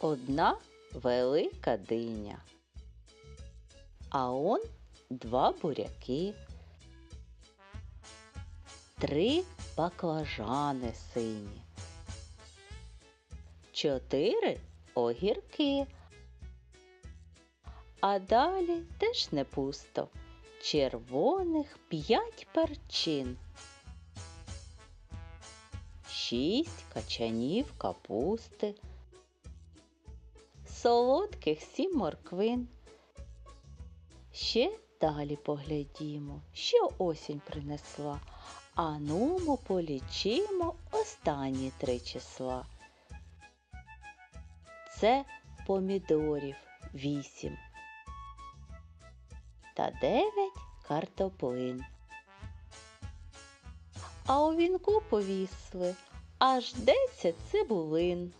одна велика диня. А он два буряки, три баклажани сині, чотири огірки. А далі теж не пусто. Червоних п'ять перчин. Шість качанів капусти. Солодких сім морквин. Ще далі поглядімо, що осінь принесла. А нумо полічимо останні три числа. Це помідорів вісім та дев'ять картоплин. А у вінку повісли аж десять цибулин.